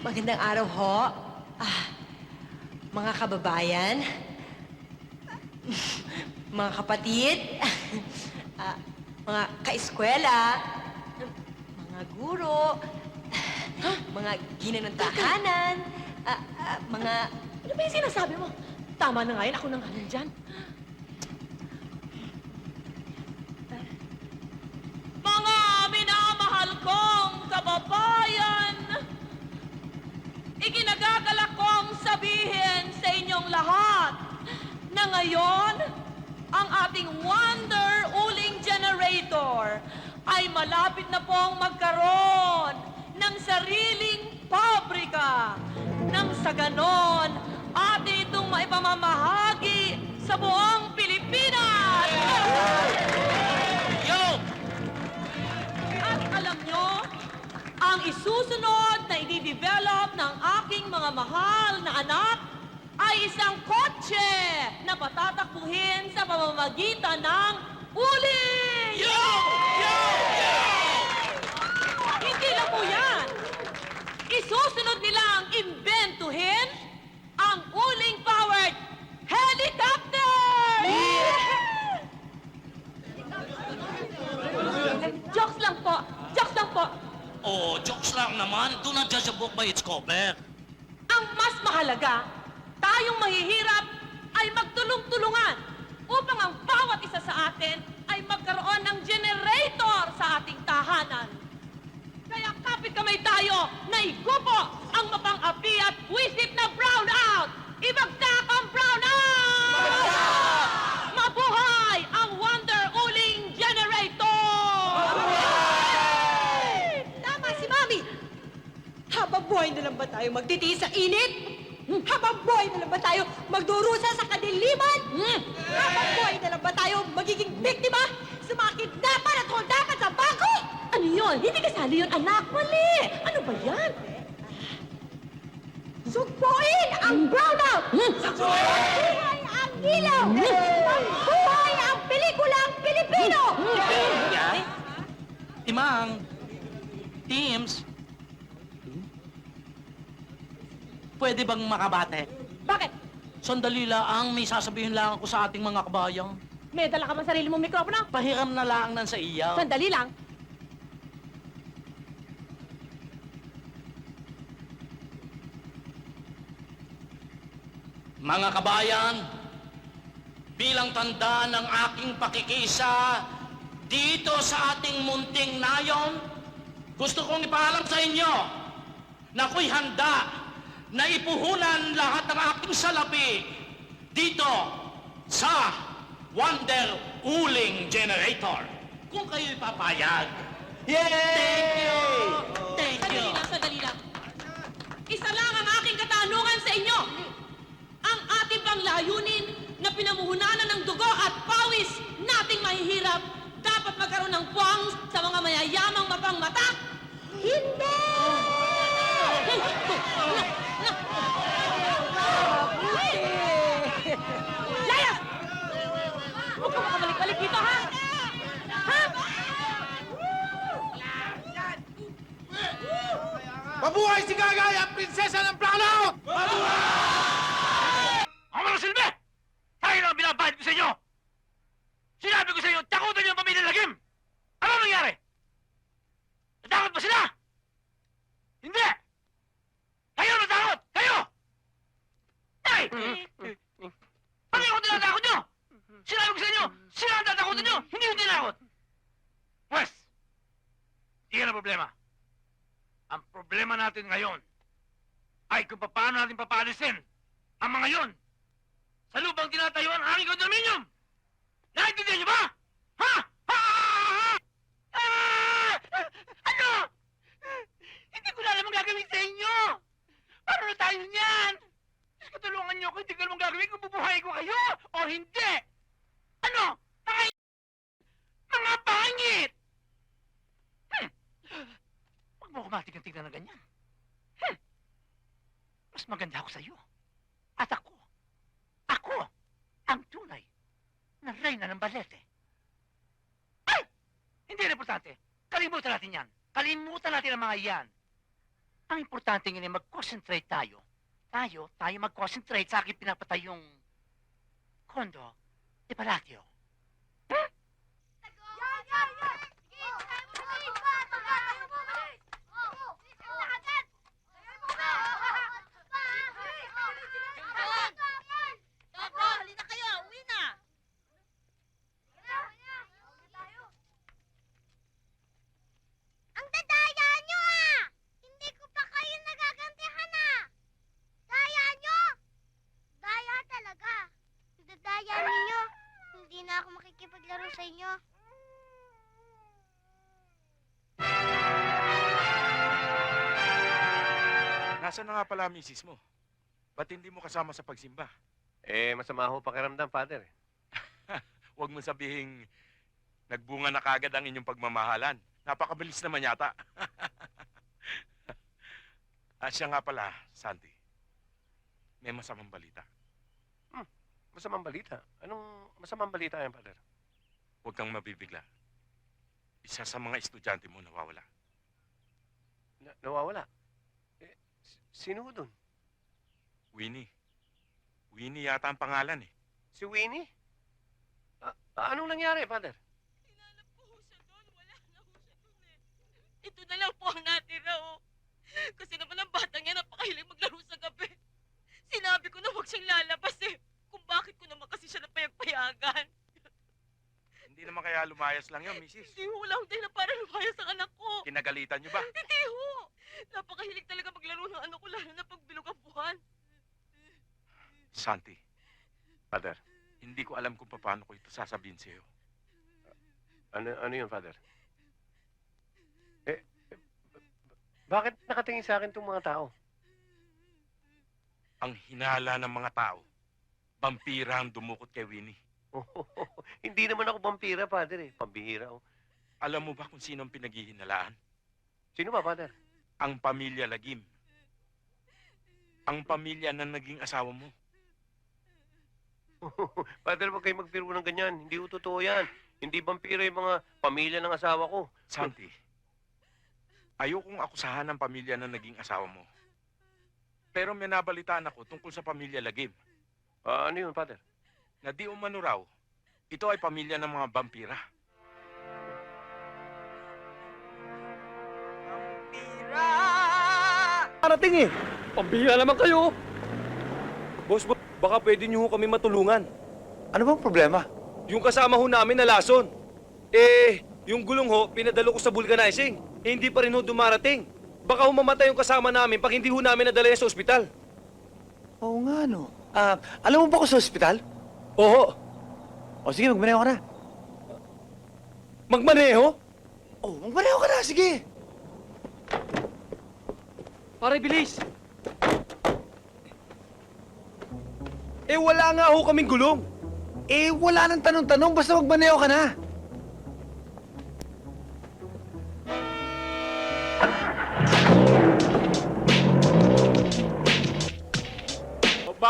Magandang araw ho. Ah, mga kababayan, mga kapatid, ah, mga kaeskwela, mga guro, mga ginanong tahanan, ah, ah, mga... Ano ba yung sinasabi mo? Tama na nga yun, ako na nga nandyan. Mga minamahal kong kababayan, iginagagalak kong sabihin sa inyong lahat na ngayon, ang ating Wonder Uling Generator ay malapit na pong magkaroon ng sariling pabrika. Nang sa ganon, atin itong maipamamahagi sa buong Pilipinas! Yo! At alam nyo, ang isusunod i-develop ng aking mga mahal na anak ay isang kotse na patatakbuhin sa pamamagitan ng uling! Yo! Yo! Yo! Hindi lang po yan. Isusunod nila ang imbentuhin ang uling-powered helicopter! Jokes lang po. Jokes lang po. Oh, jokes lang naman. Do not judge a book by its cover. Ang mas mahalaga, tayong mahihirap ay magtulong-tulungan upang ang bawat isa sa atin ay magkaroon ng generator sa ating tahanan. Kaya kapit kamay tayo na igupo ang mapang-api at wisit na brownout! Ibagsak ang brownout! Mabuhay ang Wonder Uling Generator! Tama si Mami! Habang buhay na lang ba tayo magtitiis sa init? Habang buhay na lang ba tayo magdurusa sa kadiliman? Habang buhay na lang ba tayo magiging biktima sa mga kidnapan at holdapan sa bangko? Ano yun? Hindi kasali yun, anak. Mali! Ano ba yan? Sugpuin ang brownout! Magbuhay ang ilaw! Magbuhay ang pelikulang Pilipino! Yeah? Timang, Teams, pwede bang makabate? Bakit? Sandali lang, may sasabihin lang ako sa ating mga kabayang. May dala ka ba sarili mong mikropono? Pahiram na lang nan sa iya. Sandali lang. Mga kabayan, bilang tanda ng aking pakikisa dito sa ating munting nayon, gusto kong ipaalam sa inyo na ako'y handa na ipuhunan lahat ng aking salapi dito sa Wonder Uling Generator. Kung kayo'y papayag. Yay! Thank you! Thank Sandali you! lang, sandali lang. Isa lang ang aking katanungan sa inyo. Ang ating bang layunin na pinamuhunanan ng dugo at pawis nating mahihirap dapat magkaroon ng puwang sa mga mayayamang mapangmata? Hindi! Laya! Huwag ka makabalik-balik dito, ha? Ha? Mabuhay si Gagay, ang prinsesa ng plano! Ang mga silbi! Tayo na ang binabayad ko sa inyo! Sinabi ko sa inyo, takutan niyo ang pamilya lagim! Ano nangyari? Natakot ba sila? Hindi! Kayo natakot! Kayo! Ay! Ano yung tinatakot nyo? Sinabi ko sa inyo, sila ang tatakutin nyo, hindi yung tinakot! Pwes, iyan ang problema. Ang problema natin ngayon ay kung paano natin papaalisin ang mga yon sa lubang tinatayo ang aming kondominium! Naintindihan niyo ba? Ha? Ha? Ha? Ah! Ano? Hindi ko na alam ang gagawin sa inyo! Paano na tayo niyan? Diyos ko, tulungan niyo ako, hindi ko alam ang gagawin kung bubuhay ko kayo o hindi! Ano? Mga Mga pangit! Hmm. Huwag mo ako matigang-tignan na ganyan. Hmm. Mas maganda ako sa iyo. At ako, ako, ang tunay na reyna ng balete. Ay! Hindi na importante. Kalimutan natin yan. Kalimutan natin ang mga yan. Ang importante ngayon ay mag-concentrate tayo. Tayo, tayo mag-concentrate sa aking pinapatay yung kondo de Palacio. halina kayo, uwi na! Ang dadaya nyo ah! Hindi ko pa kayo nagagantihan ah! Daya nyo! Daya talaga. Ang dadaya ninyo. Hindi na ako makikipaglaro sa inyo. Nasaan na nga pala ang misis mo? Ba't hindi mo kasama sa pagsimba? Eh, masama ho pakiramdam, Father. eh. Huwag mo sabihing nagbunga na kagad ang inyong pagmamahalan. Napakabilis naman yata. At siya nga pala, Santi. May masamang balita. Masamang balita. Anong masamang balita yan, Father? Huwag kang mabibigla. Isa sa mga estudyante mo nawawala. Na- nawawala. Eh, sino ho dun? Winnie. Winnie yata ang pangalan eh. Si Winnie? Ah, anong nangyari, Father? Hinanap ko ho siya doon, wala na ho siya doon eh. Ito na lang po ang natira oh. Kasi naman ang batang yan napakahilig maglaro sa gabi. Sinabi ko na huwag siyang lalabas eh. Kung bakit ko naman kasi siya napayagpayagan. Hindi naman kaya lumayas lang yun, misis. Hindi ho, wala akong dahilan para lumayas ang anak ko. Kinagalitan niyo ba? Hindi ho. Napakahilig talaga maglaro ng anak ko lalo na pag bilog ang buwan. Santi, Father, hindi ko alam kung paano ko ito sasabihin sa'yo. ano, ano yun, Father? Eh, eh, bakit nakatingin sa akin itong mga tao? Ang hinala ng mga tao, vampira ang dumukot kay Winnie. Hindi naman ako vampira, Father eh. Pambihira ako. Alam mo ba kung sino ang pinaghihinalaan? Sino ba, Father? Ang pamilya Lagim. Ang pamilya na naging asawa mo. Father, huwag kayo magbiro ng ganyan. Hindi ho totoo yan. Hindi vampira yung mga pamilya ng asawa ko. Santi, ayokong akusahan ng pamilya na naging asawa mo. Pero may nabalitaan ako tungkol sa pamilya Lagim Ah, ano yun, Father? Na di umano raw, ito ay pamilya ng mga vampira. Parating eh. Pambihira naman kayo. Boss, bo- baka pwede niyo ho kami matulungan. Ano bang problema? Yung kasama ho namin na lason. Eh, yung gulong ho, pinadalo ko sa vulcanizing. Eh, hindi pa rin ho dumarating. Baka ho mamatay yung kasama namin pag hindi ho namin nadala yan sa ospital. Oo nga, no. Ah, alam mo ba ako sa ospital? Oo. O sige, magmaneho ka na. Magmaneho? Oh, magmaneho ka na, sige. Pare, bilis. Eh, wala nga ho kaming gulong. Eh, wala nang tanong-tanong, basta magmaneho ka na.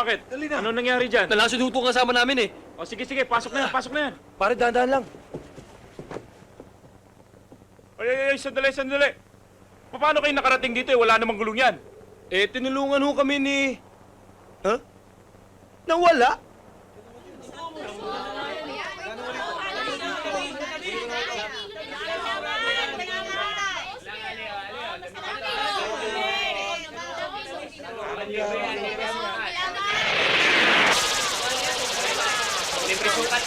Bakit? Dali na. Ano nangyari dyan? Nalason ho itong kasama namin eh. O sige, sige, pasok na yan, pasok na yan. Pare, dahan-dahan lang. Ay, ay, ay, sandali, sandali. Paano kayo nakarating dito eh? Wala namang gulong yan. Eh, tinulungan ho kami ni... Ha? Nawala?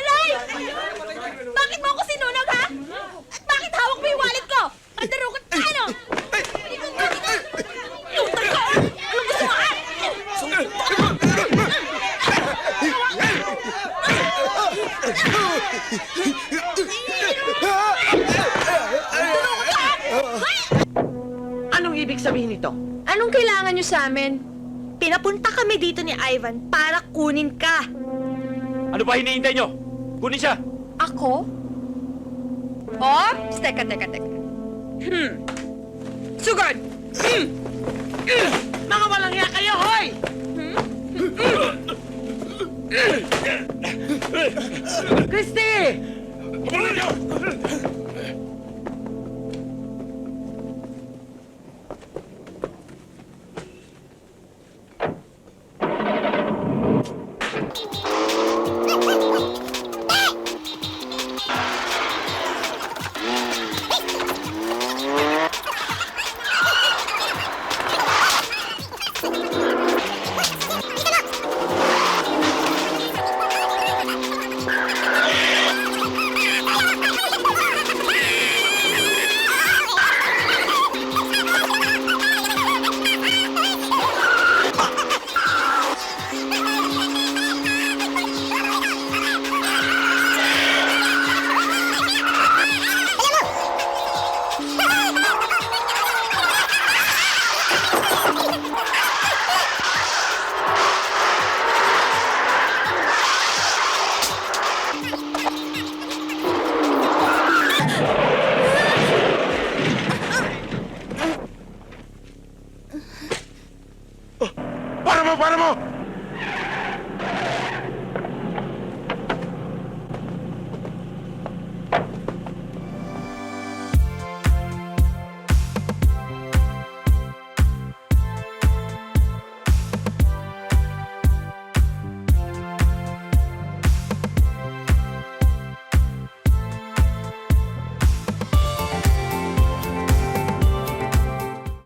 Alay! Bakit mo ako sinunog, ha? At bakit hawak mo yung wallet ko? Pandarukot ka, ano? Lutang ka! Anong gusto mo, ha? Anong nito? Anong kailangan nyo sa amin? Pinapunta kami dito ni Ivan para kunin ka. Ano ba hinihintay nyo? Kunin siya. Ako? Or, teka, teka, teka. Hmm. Sugod! Mga walang hiya kayo, hoy! Hmm? Christy! Para mo,